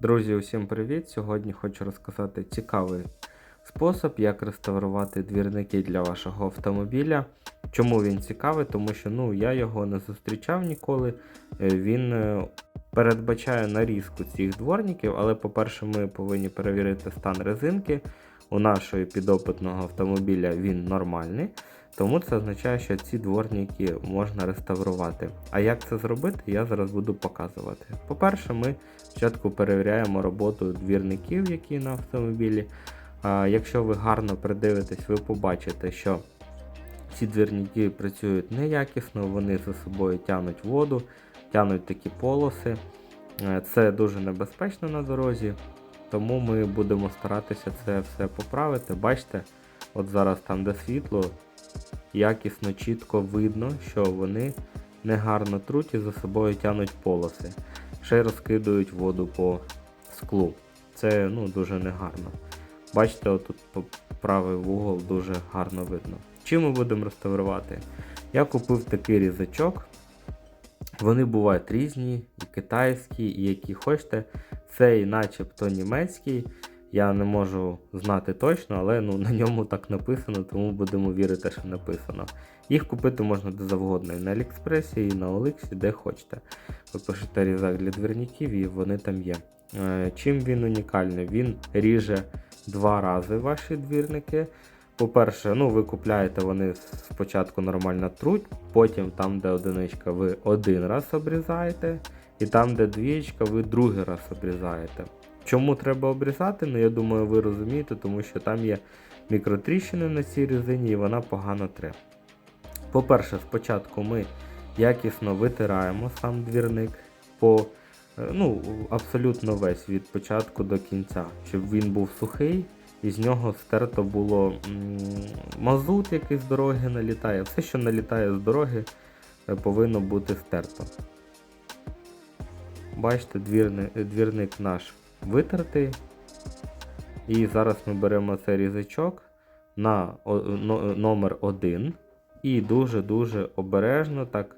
Друзі, усім привіт! Сьогодні хочу розказати цікавий спосіб, як реставрувати двірники для вашого автомобіля. Чому він цікавий? Тому що ну, я його не зустрічав ніколи. Е, Він е, передбачає нарізку цих дворників, але, по-перше, ми повинні перевірити стан резинки. У нашого підопитного автомобіля він нормальний. Тому це означає, що ці дворники можна реставрувати. А як це зробити, я зараз буду показувати. По-перше, ми спочатку перевіряємо роботу двірників, які на автомобілі. Якщо ви гарно придивитесь, ви побачите, що ці двірники працюють неякісно, вони за собою тягнуть воду, тягнуть такі полоси. Е, Це дуже небезпечно на дорозі, тому ми будемо старатися це все поправити. Бачите, от зараз там, де світло, якісно, чітко видно, що вони негарно труть і за собою тягнуть полоси. Ще розкидують воду по склу. Це ну, дуже негарно. Бачите, отут правий вугол дуже гарно видно. Чим ми будемо реставрувати? Я купив такий різачок. Вони бувають різні, і китайські, і які хочете. Цей начебто німецький. Я не можу знати точно, але ну, на ньому так написано, тому будемо вірити, що написано. Їх купити можна де завгодно і на Аліекспресі, і на Оликсі, де хочете. Ви пишете різак для двірників і вони там є. Е, Чим він унікальний? Він ріже два рази ваші двірники. По-перше, ну, ви купляєте вони спочатку нормально труть, потім там, де одиничка, ви один раз обрізаєте, і там, де двієчка, ви другий раз обрізаєте. Чому треба обрізати? Ну, я думаю, ви розумієте, тому що там є мікротріщини на цій резині і вона погано тре. По-перше, спочатку ми якісно витираємо сам двірник по е, ну, абсолютно весь від початку до кінця, щоб він був сухий, і з нього стерто було мазут, який з дороги налітає. Все, що налітає з дороги, е, повинно бути стерто. Бачите, двірник, двірник наш витертий. І зараз ми беремо цей різачок на номер 1 і дуже-дуже обережно так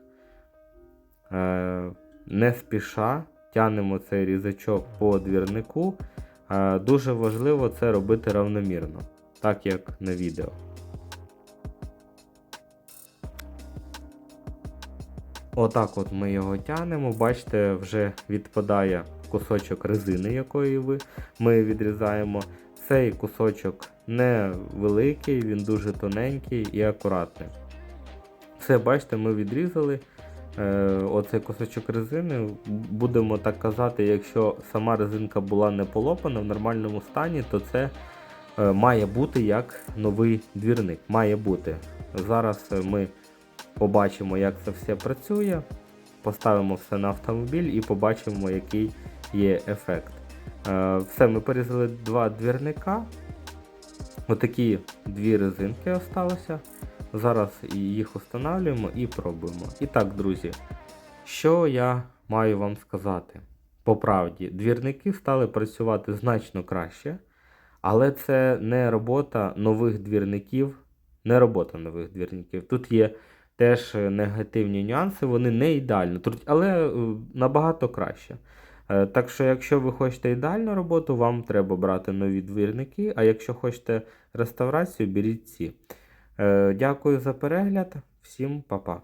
е, не спіша тянемо цей різачок по двірнику. Е, дуже важливо це робити равномірно, так як на відео. Отак от ми його тянемо. Бачите, вже відпадає кусочок резини, якої ви, ми відрізаємо. Цей кусочок невеликий, він дуже тоненький і акуратний. Все, бачите, ми відрізали е, оцей кусочок резини. Будемо так казати, якщо сама резинка була не полопана в нормальному стані, то це е, має бути як новий двірник. Має бути. Зараз е, ми побачимо, як це все працює, поставимо все на автомобіль і побачимо, який є ефект. Е, Все, ми порізали два двірника. Отакі дві резинки залишилося. Зараз їх встановлюємо і пробуємо. І так, друзі, що я маю вам сказати? По правді, двірники стали працювати значно краще, але це не робота нових двірників, не робота нових двірників. Тут є теж негативні нюанси, вони не ідеально, але е, набагато краще. Е, Так що, якщо ви хочете ідеальну роботу, вам треба брати нові двірники, а якщо хочете реставрацію, беріть ці. Е, Дякую за перегляд, всім па-па.